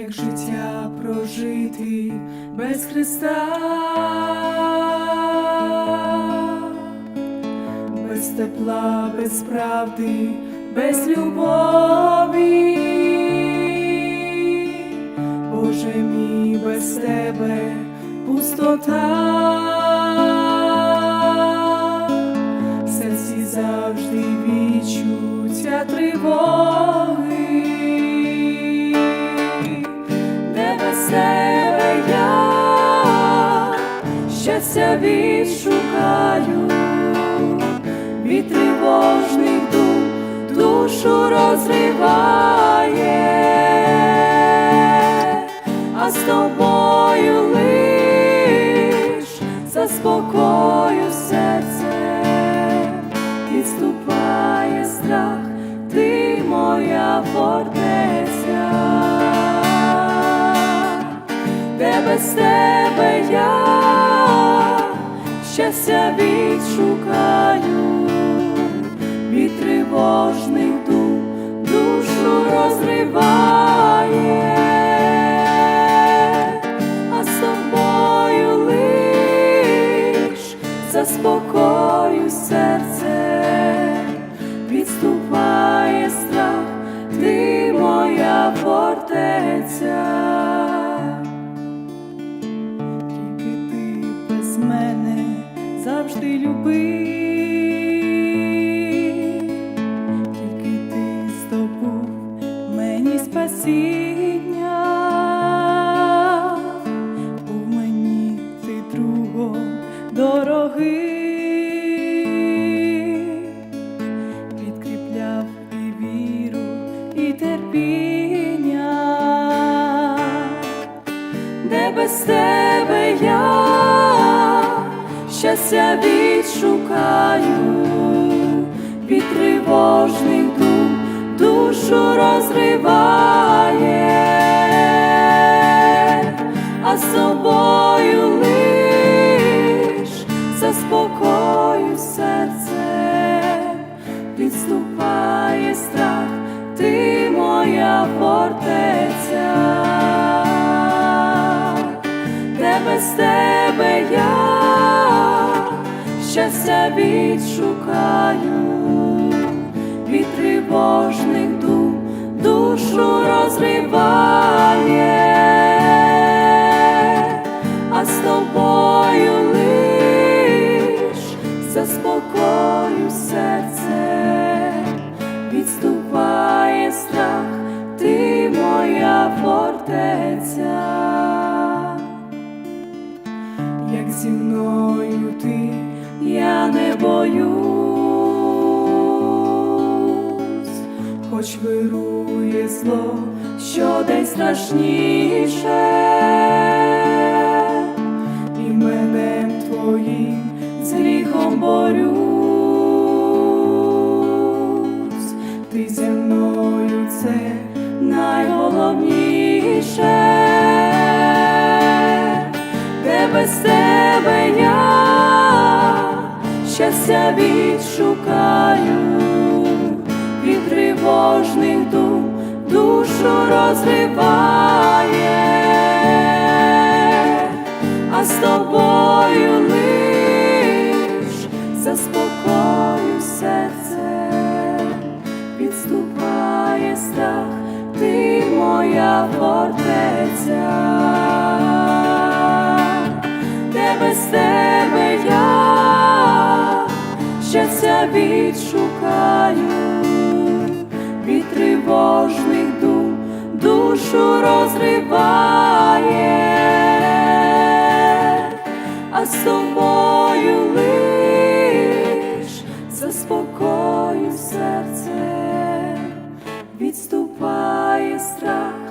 як життя прожити без Христа, без тепла, без правди, без любові, Боже мій без тебе пустота, серці завжди відчуття тривоги, щастя відшукаю, від тривожних дум душу розриває, а з тобою лиш заспокою серце, відступає страх, ти моя фортеця, де без тебе я щастя відшукаю. Від тривожних дум душу розриває, а з лиш заспокою серце, відступає страх, ти моя фортеця. Любив, тільки ти здобув мені спасіння, був мені ти другом дорогий, підкріпляв і віру, і терпіння. Де без тебе я щастя відшукаю, від тривожних дум душу розриває, а з собою лиш заспокою серце, відступає страх, ти моя фортеця. Де без тебе я щастя відшукаю, від тривожних дум душу розриває, а з тобою лиш заспокою серце, відступає страх, ти моя фортеця не боюсь, хоч вирує зло, що десь страшніше, і мене твоїм з гріхом борюсь, ти зі мною це найголовніше. Де без тебе я щастя відшукаю, від тривожних дум душу розриває, а з тобою лиш заспокою серце, відступає страх, ти моя фортеця відшукаю, від тривожних дум душу розриває, а з тобою лиш заспокою серце, відступає страх,